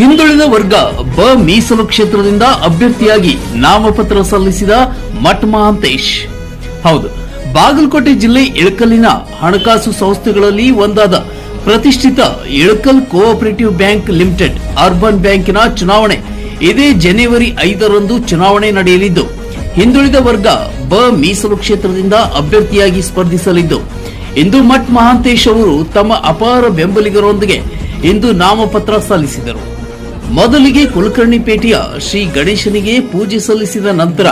ಹಿಂದುಳಿದ ವರ್ಗ ಬ ಮೀಸಲು ಕ್ಷೇತ್ರದಿಂದ ಅಭ್ಯರ್ಥಿಯಾಗಿ ನಾಮಪತ್ರ ಸಲ್ಲಿಸಿದ ಮಠ ಮಹಾಂತೇಶ್ ಹೌದು, ಬಾಗಲಕೋಟೆ ಜಿಲ್ಲೆ ಇಳಕಲ್ಲಿನ ಹಣಕಾಸು ಸಂಸ್ಥೆಗಳಲ್ಲಿ ಒಂದಾದ ಪ್ರತಿಷ್ಠಿತ Ilkal cooperative bank limited urban ಬ್ಯಾಂಕಿನ ಚುನಾವಣೆ ಇದೇ ಜನವರಿ ಐದರಂದು ಚುನಾವಣೆ ನಡೆಯಲಿದ್ದು, ಹಿಂದುಳಿದ ವರ್ಗ ಬ ಮೀಸಲು ಕ್ಷೇತ್ರದಿಂದ ಅಭ್ಯರ್ಥಿಯಾಗಿ ಸ್ಪರ್ಧಿಸಲಿದ್ದು, ಇಂದು ಮಠ್ ಮಹಾಂತೇಶ್ ಅವರು ತಮ್ಮ ಅಪಾರ ಬೆಂಬಲಿಗರೊಂದಿಗೆ ಇಂದು ನಾಮಪತ್ರ ಸಲ್ಲಿಸಿದರು. ಮೊದಲಿಗೆ ಕುಲಕರ್ಣಿಪೇಟೆಯ ಶ್ರೀ ಗಣೇಶನಿಗೆ ಪೂಜೆ ಸಲ್ಲಿಸಿದ ನಂತರ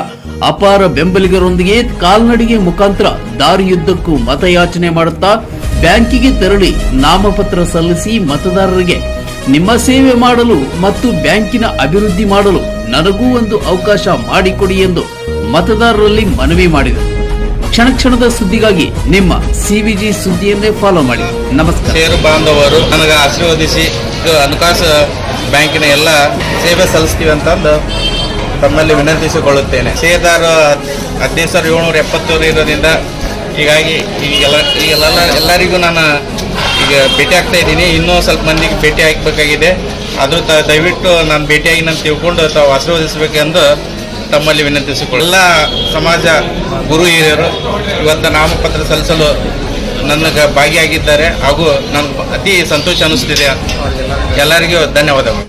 ಅಪಾರ ಬೆಂಬಲಿಗರೊಂದಿಗೆ ಕಾಲ್ನಡಿಗೆ ಮುಖಾಂತರ ದಾರಿಯುದ್ದಕ್ಕೂ ಮತಯಾಚನೆ ಮಾಡುತ್ತಾ ಬ್ಯಾಂಕಿಗೆ ತೆರಳಿ ನಾಮಪತ್ರ ಸಲ್ಲಿಸಿ ಮತದಾರರಿಗೆ, ನಿಮ್ಮ ಸೇವೆ ಮಾಡಲು ಮತ್ತು ಬ್ಯಾಂಕಿನ ಅಭಿವೃದ್ಧಿ ಮಾಡಲು ನನಗೂ ಒಂದು ಅವಕಾಶ ಮಾಡಿಕೊಡಿ ಎಂದು ಮತದಾರರಲ್ಲಿ ಮನವಿ ಮಾಡಿದರು. ಕ್ಷಣ ಕ್ಷಣದ ಸುದ್ದಿಗಾಗಿ ನಿಮ್ಮ ಸಿವಿಜಿ ಸುದ್ದಿಯನ್ನೇ ಫಾಲೋ ಮಾಡಿ. ನಮಸ್ಕಾರ. ಬಾಂಧವರು, ನನಗೆ ಆಶೀರ್ವದಿಸಿ. ಹಣಕಾಸು ಬ್ಯಾಂಕಿನ ಎಲ್ಲ ಸೇವೆ ಸಲ್ಲಿಸ್ತೀವಿ ಅಂತಂದು ತಮ್ಮಲ್ಲಿ ವಿನಂತಿಸಿಕೊಳ್ಳುತ್ತೇನೆ. ಸೇದಾರ ಹದಿನೈದು ಸಾವಿರದ ಏಳ್ನೂರ ಎಪ್ಪತ್ತೂರು ಇರೋದ್ರಿಂದ ಹೀಗಾಗಿ ಈಗೆಲ್ಲ ಈಗೆಲ್ಲ ಎಲ್ಲರಿಗೂ ನಾನು ಈಗ ಭೇಟಿ ಆಗ್ತಾ ಇದ್ದೀನಿ. ಇನ್ನೂ ಸ್ವಲ್ಪ ಮಂದಿಗೆ ಭೇಟಿ ಆಗಬೇಕಾಗಿದೆ. ಅದು ತ, ದಯವಿಟ್ಟು ನಾನು ಭೇಟಿಯಾಗಿ ನಾನು ತಿಳ್ಕೊಂಡು ತಾವು ಆಶೀರ್ವದಿಸಬೇಕೆಂದು ತಮ್ಮಲ್ಲಿ ವಿನಂತಿಸಿಕೊಳ್ಳಿ ಎಲ್ಲ ಸಮಾಜ ಗುರು ಹಿರಿಯರು, ಇವತ್ತು ನಾಮಪತ್ರ ಸಲ್ಲಿಸಲು ನನಗೆ ಭಾಗಿಯಾಗಿದ್ದಾರೆ ಹಾಗೂ ನನಗೆ ಅತಿ ಸಂತೋಷ ಅನಿಸ್ತಿದೆ ಎಲ್ಲರಿಗೂ ಧನ್ಯವಾದಗಳು.